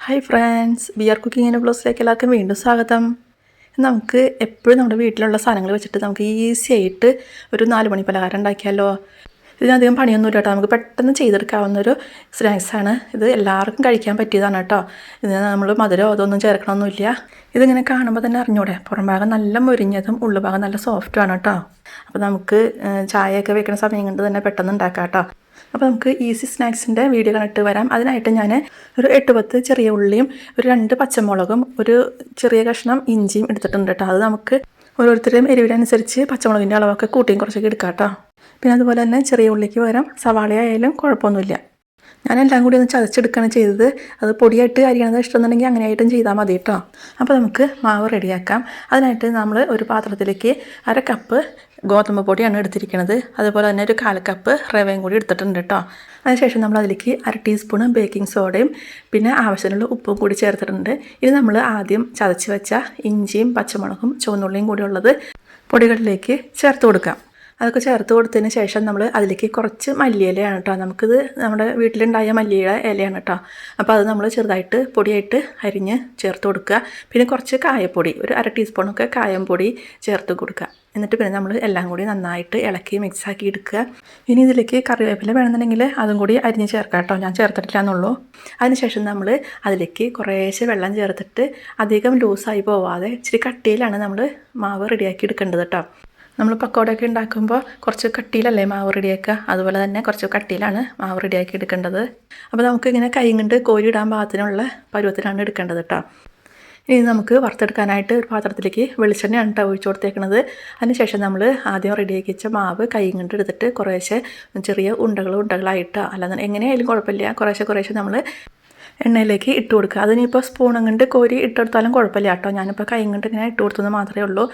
Hi friends B R കുക്കിങ്ങിന്റെ ബ്ലോസിലേക്ക് എല്ലാവർക്കും വീണ്ടും സ്വാഗതം. നമുക്ക് എപ്പോഴും നമ്മുടെ വീട്ടിലുള്ള സാധനങ്ങൾ വെച്ചിട്ട് നമുക്ക് ഈസി ആയിട്ട് ഒരു നാല് മണി പലഹാരം ഉണ്ടാക്കിയാലോ? ഇതിനധികം പണിയൊന്നുമില്ല കേട്ടോ. നമുക്ക് പെട്ടെന്ന് ചെയ്തെടുക്കാവുന്ന ഒരു സ്നാക്സാണ് ഇത് എല്ലാവർക്കും കഴിക്കാൻ പറ്റിയതാണ് കേട്ടോ. ഇതിന് നമ്മൾ മധുരം അതൊന്നും ചേർക്കണമൊന്നുമില്ല. ഇതിങ്ങനെ കാണുമ്പോൾ തന്നെ അറിഞ്ഞൂടെ. പുറം ഭാഗം നല്ല മുരിഞ്ഞതും ഉള്ളുഭാഗം നല്ല സോഫ്റ്റുമാണ് കേട്ടോ. അപ്പോൾ നമുക്ക് ചായയൊക്കെ വെക്കുന്ന സമയം കൊണ്ട് തന്നെ പെട്ടെന്ന് ഉണ്ടാക്കാം കേട്ടോ. അപ്പോൾ നമുക്ക് ഈസി സ്നാക്സിന്റെ വീഡിയോ കണ്ടിട്ട് വരാം. അതിനായിട്ട് ഞാൻ ഒരു എട്ട് പത്ത് ചെറിയ ഉള്ളിയും ഒരു രണ്ട് പച്ചമുളകും ഒരു ചെറിയ കഷ്ണം ഇഞ്ചിയും എടുത്തിട്ടുണ്ട് കേട്ടോ. അത് നമുക്ക് ഓരോരുത്തരുടെയും എരിവിനനുസരിച്ച് പച്ചമുളകിന്റെ അളവൊക്കെ കൂട്ടിയും കുറച്ചൊക്കെ എടുക്കാം കേട്ടോ. പിന്നെ അതുപോലെ തന്നെ ചെറിയ ഉള്ളിക്ക് പകരം സവാള ആയാലും കുഴപ്പമൊന്നുമില്ല. ഞാൻ എല്ലാം കൂടി ഒന്ന് ചതച്ചെടുക്കുകയാണ് ചെയ്തത്. അത് പൊടിയായിട്ട് അരിയണത് ഇഷ്ടമെന്നുണ്ടെങ്കിൽ അങ്ങനെ ആയിട്ടും ചെയ്താൽ മതി കേട്ടോ. അപ്പോൾ നമുക്ക് മാവ് റെഡിയാക്കാം. അതിനായിട്ട് നമ്മൾ ഒരു പാത്രത്തിലേക്ക് അര കപ്പ് ഗോതമ്പ് പൊടിയാണ് എടുത്തിരിക്കുന്നത് അതുപോലെ തന്നെ ഒരു കാൽ കപ്പ് റവയും കൂടി എടുത്തിട്ടുണ്ട് കേട്ടോ. അതിനുശേഷം നമ്മൾ അതിലേക്ക് അര ടീസ്പൂണ് ബേക്കിംഗ് സോഡയും പിന്നെ ആവശ്യത്തിനുള്ള ഉപ്പും കൂടി ചേർത്തിട്ടുണ്ട്. ഇനി നമ്മൾ ആദ്യം ചതച്ച് വെച്ച ഇഞ്ചിയും പച്ചമുളകും ചുവന്നുള്ളിയും കൂടി ഉള്ളത് പൊടികളിലേക്ക് ചേർത്ത് കൊടുക്കാം. അതൊക്കെ ചേർത്ത് കൊടുത്തതിന് ശേഷം നമ്മൾ അതിലേക്ക് കുറച്ച് മല്ലിയിലയാണ് കേട്ടോ. നമുക്കിത് നമ്മുടെ വീട്ടിലുണ്ടായ മല്ലിയുടെ ഇലയാണ് കേട്ടോ. അപ്പോൾ അത് നമ്മൾ ചെറുതായിട്ട് പൊടിയായിട്ട് അരിഞ്ഞ് ചേർത്ത് കൊടുക്കുക. പിന്നെ കുറച്ച് കായപ്പൊടി ഒരു അര ടീസ്പൂണൊക്കെ കായം പൊടി ചേർത്ത് കൊടുക്കുക. എന്നിട്ട് പിന്നെ നമ്മൾ എല്ലാം കൂടി നന്നായിട്ട് ഇളക്കി മിക്സ് ആക്കി എടുക്കുക. ഇനി ഇതിലേക്ക് കറിവേപ്പില വേണമെന്നുണ്ടെങ്കിൽ അതും കൂടി അരിഞ്ഞ് ചേർക്കാം കേട്ടോ. ഞാൻ ചേർത്തിട്ടില്ല എന്നുള്ളൂ. അതിനുശേഷം നമ്മൾ അതിലേക്ക് കുറേശ്ശെ വെള്ളം ചേർത്തിട്ട് അധികം ലൂസായി പോവാതെ ഇച്ചിരി കട്ടിയിലാണ് നമ്മൾ മാവ് റെഡിയാക്കി എടുക്കേണ്ടത് കേട്ടോ. നമ്മൾ പക്കോടയൊക്കെ ഉണ്ടാക്കുമ്പോൾ കുറച്ച് കട്ടിയിലല്ലേ മാവ് റെഡിയാക്കുക? അതുപോലെ തന്നെ കുറച്ച് കട്ടിയിലാണ് മാവ് റെഡിയാക്കി എടുക്കേണ്ടത്. അപ്പോൾ നമുക്ക് ഇങ്ങനെ കൈ കൊണ്ട് കോരിയിടാൻ പാകത്തിനുള്ള പരുവത്തിലാണ് എടുക്കേണ്ടത് കേട്ടോ. ഇനി നമുക്ക് വറുത്തെടുക്കാനായിട്ട് ഒരു പാത്രത്തിലേക്ക് വെളിച്ചെണ്ണയാണ് കേട്ടോ ഒഴിച്ചു കൊടുത്തേക്കണത്. അതിനുശേഷം നമ്മൾ ആദ്യം റെഡിയാക്കി വെച്ച മാവ് കൈ കൊണ്ട് എടുത്തിട്ട് കുറേശ്ശെ ചെറിയ ഉണ്ടകൾ ഉണ്ടകളായിട്ട് അല്ലാതെ എങ്ങനെയായാലും കുഴപ്പമില്ല. കുറേശ്ശെ കുറേശ്ശെ നമ്മൾ എണ്ണയിലേക്ക് ഇട്ട് കൊടുക്കുക. അതിനിപ്പോൾ സ്പൂണും കൊണ്ട് കോരി ഇട്ടെടുത്താലും കുഴപ്പമില്ല കേട്ടോ. ഞാനിപ്പോൾ കൈ കൊണ്ട് ഇങ്ങനെ ഇട്ട് കൊടുത്തത് മാത്രമേ ഉള്ളൂ.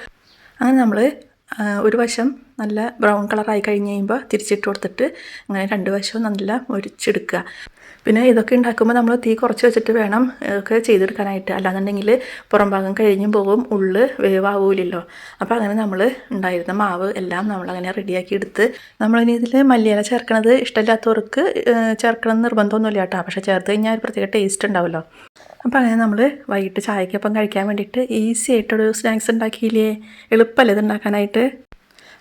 അങ്ങനെ നമ്മൾ ഒരു വശം നല്ല ബ്രൗൺ കളറായി കഴിഞ്ഞ് കഴിയുമ്പോൾ തിരിച്ചിട്ട് കൊടുത്തിട്ട് അങ്ങനെ രണ്ട് വശവും നല്ല മുരിച്ചെടുക്കുക. പിന്നെ ഇതൊക്കെ ഉണ്ടാക്കുമ്പോൾ നമ്മൾ തീ കുറച്ച് വെച്ചിട്ട് വേണം ഇതൊക്കെ ചെയ്തെടുക്കാനായിട്ട്. അല്ലാന്നുണ്ടെങ്കിൽ പുറം ഭാഗം കഴിഞ്ഞും പോകും ഉള്ളു വേവാവൂലല്ലോ. അപ്പോൾ അങ്ങനെ നമ്മൾ ഉണ്ടായിരുന്ന മാവ് എല്ലാം നമ്മൾ അങ്ങനെ റെഡിയാക്കി എടുത്ത് നമ്മളിനി ഇതിൽ മല്ലിയില ചേർക്കണത് ഇഷ്ടമില്ലാത്തവർക്ക് ചേർക്കണമെന്ന് ചേർക്കണം നിർബന്ധമൊന്നുമില്ല കേട്ടോ. പക്ഷേ ചേർത്ത് കഴിഞ്ഞാൽ ഒരു പ്രത്യേക ടേസ്റ്റ് ഉണ്ടാവുമല്ലോ അപ്പോൾ അങ്ങനെ നമ്മൾ വൈകിട്ട് ചായക്കൊപ്പം കഴിക്കാൻ വേണ്ടിയിട്ട് ഈസി ആയിട്ടൊരു സ്നാക്സ് ഉണ്ടാക്കിയില്ലേ? എളുപ്പമല്ലേ ഇത് ഉണ്ടാക്കാനായിട്ട്?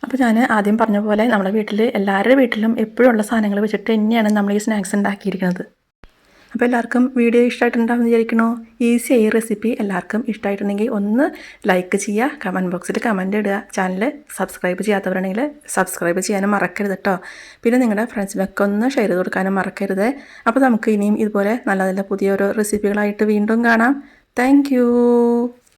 അപ്പോൾ ഞാൻ ആദ്യം പറഞ്ഞ പോലെ നമ്മുടെ വീട്ടിൽ എല്ലാവരുടെ വീട്ടിലും എപ്പോഴും ഉള്ള സാധനങ്ങൾ വെച്ചിട്ട് തന്നെയാണ് നമ്മൾ ഈ സ്നാക്സ് ഉണ്ടാക്കിയിരിക്കുന്നത്. അപ്പോൾ എല്ലാവർക്കും വീഡിയോ ഇഷ്ടമായിട്ടുണ്ടാകുമെന്ന് വിചാരിക്കണോ ഈസി ആയി റെസിപ്പി എല്ലാവർക്കും ഇഷ്ടമായിട്ടുണ്ടെങ്കിൽ ഒന്ന് ലൈക്ക് ചെയ്യുക കമന്റ് ബോക്സിൽ കമന്റ് ഇടുക. ചാനൽ സബ്സ്ക്രൈബ് ചെയ്യാത്തവരാണെങ്കിൽ സബ്സ്ക്രൈബ് ചെയ്യാനും മറക്കരുത് കേട്ടോ പിന്നെ നിങ്ങളുടെ ഫ്രണ്ട്സിനൊക്കെ ഒന്ന് ഷെയർ ചെയ്ത് കൊടുക്കാനും മറക്കരുത്. അപ്പോൾ നമുക്ക് ഇനിയും ഇതുപോലെ നല്ല നല്ല പുതിയ ഓരോ റെസിപ്പികളായിട്ട് വീണ്ടും കാണാം. താങ്ക്